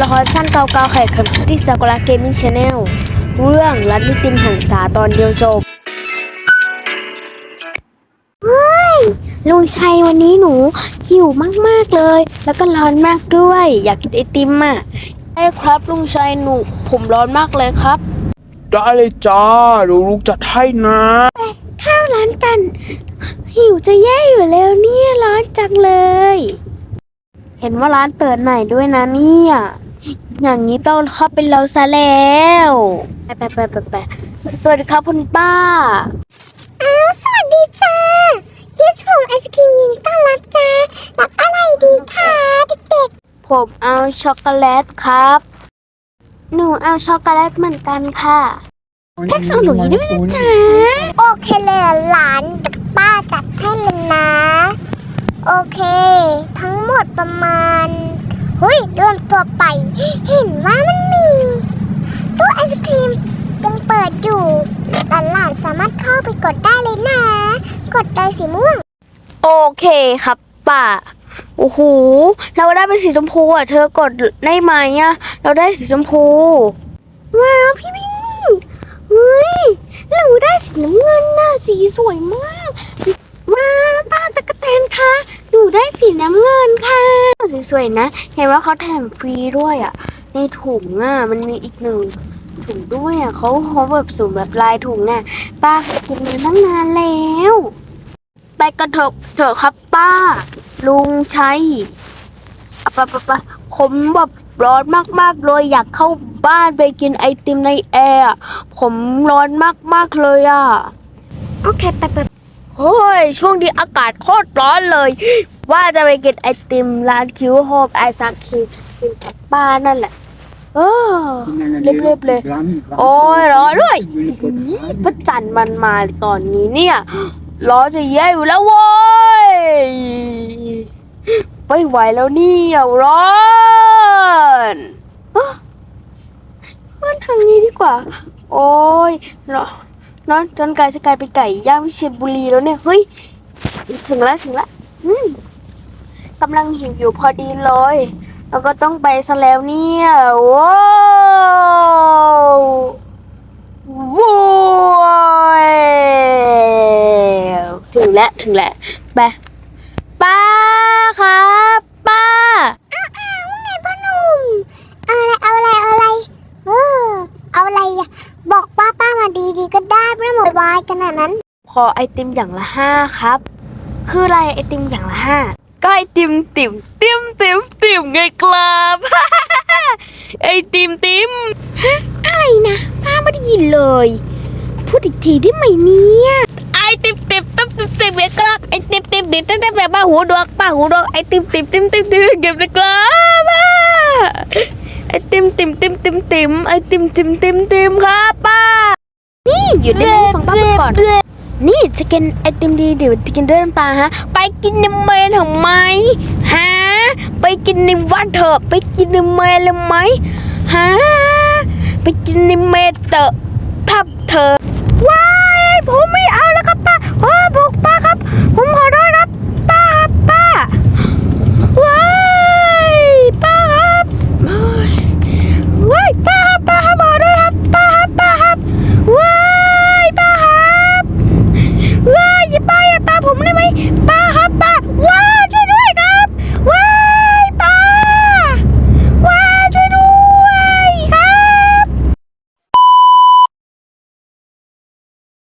ละครสั้นเก่าๆไข่คำที่สกุลาเกมมิ่งชาแนลเรื่องรัดลิติมหันษาตอนเดียวจบ เฮ้ย ลุงชัยวันนี้หนูหิวมากๆเลย แล้วก็ร้อนมากด้วย อยากกินไอติมอะใช่ครับ ลุงชัยหนูผมร้อนมากเลยครับ ได้เลยจ้าเดี๋ยวลุงจัดให้นะข้าวร้านกัน หิวจะแย่อยู่แล้วเนี่ยร้อนจังเลย เห็นว่าร้านเปิดใหม่ด้วยนะเนี่ย อย่างนี้ต้องเข้าไปเราซะแล้วไปไปไปไปไปสวัสดีครับคุณป้า อ้าว สวัสดีจ้าเยสผมไอศครีมยินดีต้อนรับจ้ารับอะไรดีคะเด็กผมเอาช็อกโกแลตครับ หนูเอาช็อกโกแลตเหมือนกันค่ะแพ็กส่งหนูด้วยนะจ๊ะๆโอเคเลยหลานเดี๋ยวป้าจัดให้เลยนะ โอเค ทั้งหมดประมาณ เฮ้ยรวมตัวไป เห็นว่ามันมีตู้ไอศครีมยังเปิดอยู่หลานๆสามารถเข้าไปกดได้เลยนะ กดได้สีม่วง โอเคครับป้าโอ้โห เราได้เป็นสีชมพูอะ เธอกดได้ไหมอะ เราได้สีชมพู ว้าวพี่พี่เฮ้ย เราได้สีน้ำเงินน่ะ สีสวยมาก ว้าวป้าตะกะแตนคะหนูได้สีน้ำเงินค่ะ สีสวยๆนะ เห็นว่าเขาแถมฟรีด้วยอะ ในถุงอะ มันมีอีกหนึ่งถุงด้วยอะเขาเขาแบบสุ่มแบบลายถุงอะ ป้ากินมาตั้งนานแล้ว ไปกันเถอะเถอะครับป้า ลุงชัยอะปะปะปะผมแบบร้อนมากๆเลยอยากเข้าบ้านไปกินไอติมในแอร์อะผมร้อนมากๆเลยอะ โอเคไปไปโอ้ยช่วงนี้อากาศโคตรร้อนเลย ว่าจะไปกินไอติมร้านคิวโฮมไอซักคิวกินกับป้านั่นแหละเออเรียบๆเลย โอ้ยร้อนด้วยอีพระจันทร์มันมาตอนนี้เนี่ยร้อนจะแย่อยู่แล้วโว้ยไม่ไหวแล้วเนี่ยร้อนเอ้อมันทางนี้ดีกว่า โอ้ยร้อนร้อนจนกลายจะกลายเป็นไก่ย่างวิเชียรบุรีแล้วเนี่ย เฮ้ย ถึงแล้วถึงแล้วอืม กำลังหิวอยู่พอดีเลย แล้วก็ต้องไปซะแล้วเนี่ยว้าวว้าวถึงแล้วถึงแล้วไปป้าครับป้าอ้าวอ้าวว่าไงพ่อหนุ่มเอาอะไรเอาอะไรเอาอะไรเออเอาอะไรอะบอกป้าป้ามาดีดีๆก็ได้ไม่ต้องหมดวายขนาดนั้นขอไอติมอย่างละห้าครับ คืออะไรไอติมอย่างละห้า ก็ไอติมติ่มติ่มติ่มติ่มไงครับไอติมติ่มฮะอะไรนะป้าไม่ได้ยินเลย พูดอีกทีได้ไหมเนี่ยไอติมติ่มติ่มติ่มติ่มไงครับไอติมติ่มติ่มติ่มติ่มแบบป้าหูดวงป้าหูดวงไอติมติ่มติ่มติ่มติ่มเก็บเลยครับป้าไอติมติ่มติ่มติ่มติ่มไอติมติ่มติ่มติ่มครับป้านี่หยุดได้ไหมฟังป้าก่อน นี่จะกินไอติมดีเดี๋ยวจะกินด้วยน้ำตาฮะ ไปกินในเมนทำไมฮะไปกินในวัดเถอะไปกินในเมนเลยไหมฮะไปกินในเมนเถอะทับเธอ